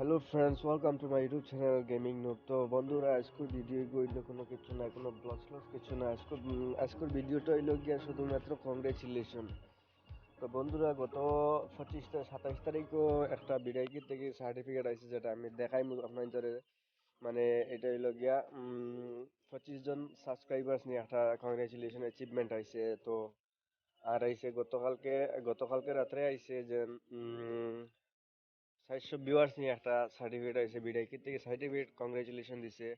Hello friends welcome to my YouTube channel gaming note তো বন্ধুরা, আজকের ভিডিও গইল কোনো কিছু না, কোনো ব্লগ স্লগ কিছু না। আজকের আজকের ভিডিওটা হইল গিয়া শুধুমাত্র কংগ্রেচুলেশন তো বন্ধুরা, গত পঁচিশ সাতাইশ তারিখও একটা বিদায়গীত থেকে সার্টিফিকেট আছে যেটা আমি দেখাই আপনাদের মানে এটা হইল গিয়া পঁচিশ জন সাবস্ক্রাইবার্স নিয়ে একটা কংগ্রেচুলেশন অ্যাচিভমেন্ট আইছে। তো আর আইছে গতকালকে গতকালকে রাত্রে আইছে যে চারশো ভিউয়ার্স নিয়ে একটা সার্টিফিকেট আইছে বিদায়কির থেকে। সার্টিফিকেট কংগ্রেচুলেশন দিছে।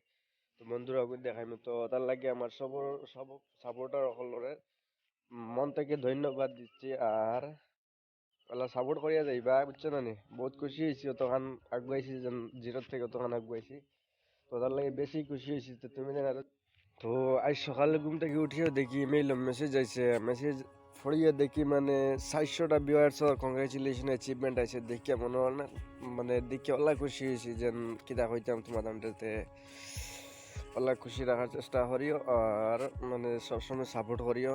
তো বন্ধুরা দেখাইমু। তো তার লাগে আমার সব সব সাপোর্টার সকলরে মন থেকে ধন্যবাদ দিচ্ছি। আর ওলা সাপোর্ট করিয়া যাইবা, বুঝছ না নি? বহুত খুশি হয়েছি, অতখান আগুয়াইছি যেন জিরোর থেকে অতখান আগুয়াইছি। তো তার লাগে বেশি খুশি হয়েছি। তো তুমি জানো তো আজ সকালে ঘুম থেকে উঠিয়ে দেখি ইমেইল মেসেজ আইছে। মেসেজ পড়িয়ে দেখি মানে চারশোটা ভিউয়ার্সর কংগ্রেচুলেশন অ্যাচিভমেন্ট আছে দেখিয়া মনে হয় না মানে দেখে অল্লাহ খুশি হয়েছি যেন কিতা হইতাম তোমাদেরতে অল্লাহ খুশি রাখার চেষ্টা করিও, আর মানে সবসময় সাপোর্ট করিও।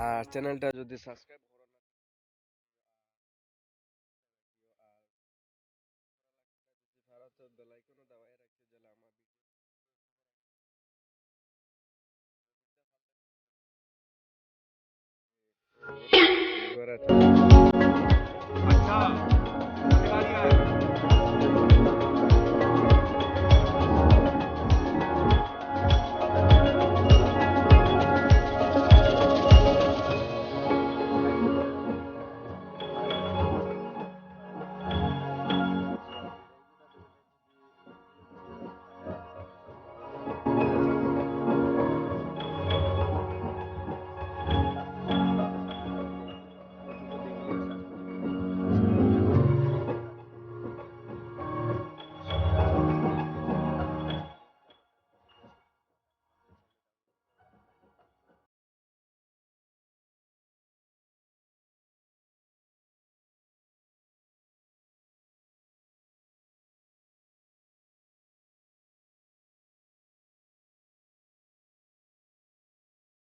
আর চ্যানেলটা যদি সাবস্ক্রাইব করো না Abrazo.